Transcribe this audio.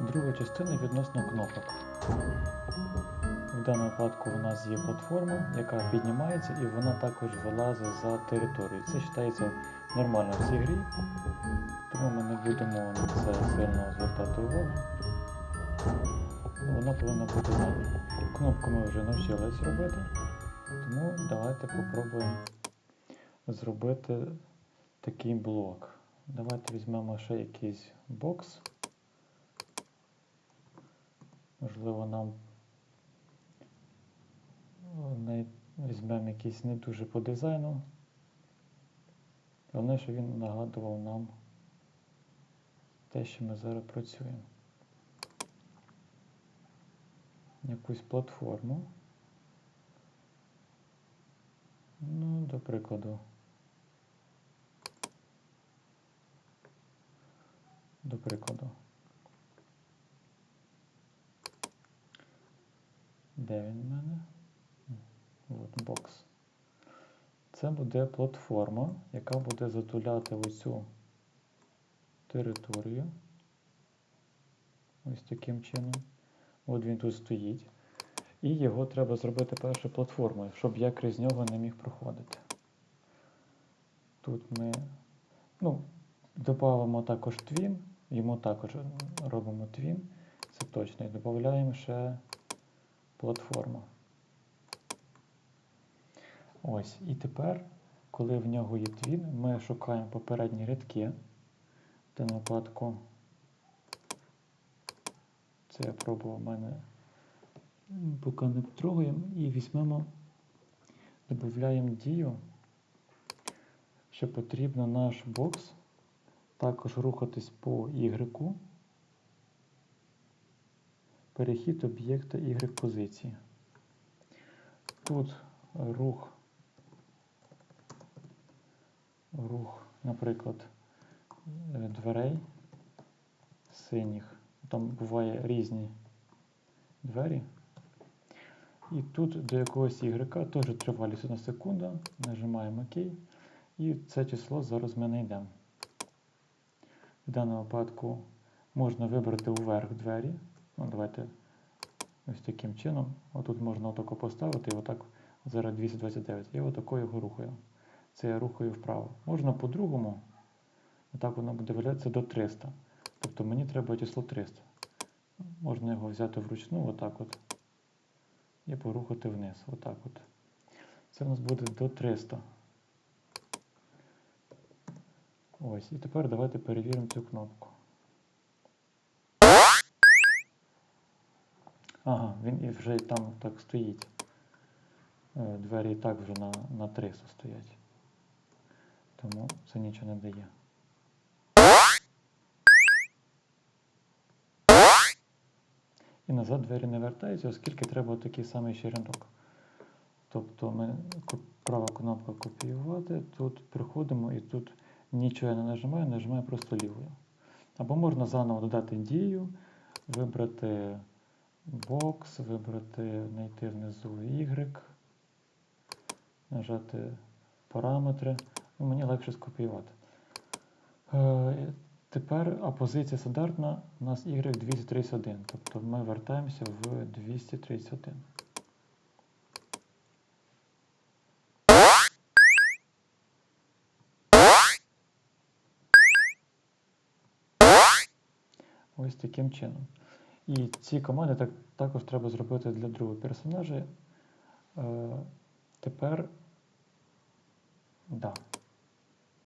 Друга частина відносно кнопок. В даному випадку у нас є платформа, яка піднімається і вона також вилазить за територію. Це вважається нормально в цій грі, тому ми не будемо на це сильно звертати увагу. Вона повинна бути нами. Кнопку ми вже навчились робити, тому давайте попробуємо зробити такий блок. Давайте візьмемо ще якийсь бокс. Можливо, нам не візьмемо якийсь не дуже по дизайну. Головне, щоб він нагадував нам те, що ми зараз працюємо. Якусь платформу. Ну, до прикладу. До прикладу. Де він в мене? От бокс. Це буде платформа, яка буде затуляти оцю територію. Ось таким чином. От він тут стоїть. І його треба зробити перше платформою, щоб я крізь нього не міг проходити. Тут ми ну, додамо також твін, йому також робимо твін, це точно. І додаємо ще платформу. Ось. І тепер, коли в нього є твін, ми шукаємо попередні рядки. В даному випадку це я пробував в мене поки не трогаємо і візьмемо, додаємо дію, що потрібно наш бокс також рухатись по Y. Перехід об'єкта Y позиції. Тут рух, рух, наприклад, дверей синіх. Там буває різні двері. І тут до якогось Y теж тривалість 1 секунда. Нажимаємо ОК. І це число зараз ми знайдемо. В даному випадку можна вибрати вверх двері. Ну, давайте ось таким чином. Отут можна отако поставити і отак зараз 229. І отако його рухаю. Це я рухаю вправо. Можна по-другому. Отак воно буде виглядати до 300. Тобто мені треба число 300. Можна його взяти вручну, отак от. І порухати вниз. Отак от. Це у нас буде до 300. Ось. І тепер давайте перевіримо цю кнопку. Ага, він і вже там так стоїть. Е, Двері і так вже на, на 300 стоять. Тому це нічого не дає. І назад двері не вертаються, оскільки треба такий самий черенок. Тобто ми права кнопка копіювати, тут приходимо і тут нічого я не нажимаю, нажимаю просто лівою. Або можна заново додати дію, вибрати бокс, вибрати, знайти внизу Y, нажати параметри. Ну, мені легше скопіювати. Е, Тепер а позиція стандартна у нас Y 231. Тобто ми вертаємося в 231. Ось таким чином. І ці команди так, також треба зробити для другого персонажа. Е, тепер, да,